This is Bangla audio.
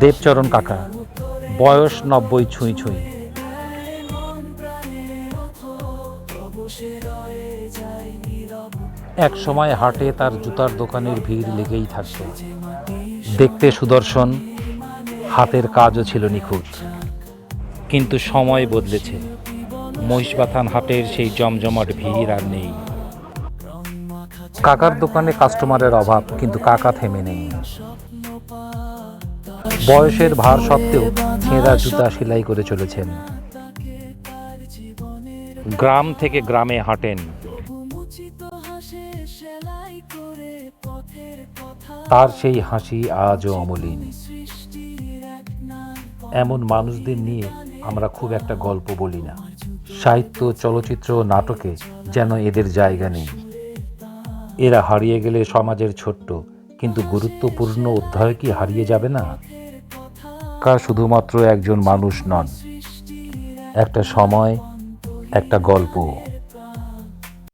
দেবচরণ কাকা, বয়স নব্বই ছুঁই ছুঁই। এক সময় হাটে তার জুতার দোকানের ভিড় লেগেই থাকত। দেখতে সুদর্শন, হাতের কাজও ছিল নিখুঁত। কিন্তু সময় বদলেছে। মহিষবাথান হাটের সেই জমজমাট ভিড় আর নেই। কাকার দোকানে কাস্টমারের অভাব, কিন্তু কাকা থেমে নেই। বয়সের ভার সত্ত্বেও ছেঁড়া জুতা সেলাই করে চলেছেন। গ্রাম থেকে গ্রামে হাঁটেন। তার সেই হাসি আজও অমলিন। এমন মানুষদের নিয়ে আমরা খুব একটা গল্প বলি না। সাহিত্য, চলচ্চিত্র, নাটকে যেন এদের জায়গা নেই। এরা হারিয়ে গেলে সমাজের ছোট্ট, কিন্তু গুরুত্বপূর্ণ অধ্যায় কি হারিয়ে যাবে না? কার শুধুমাত্র একজন মানুষ নন, একটা সময়, একটা গল্প।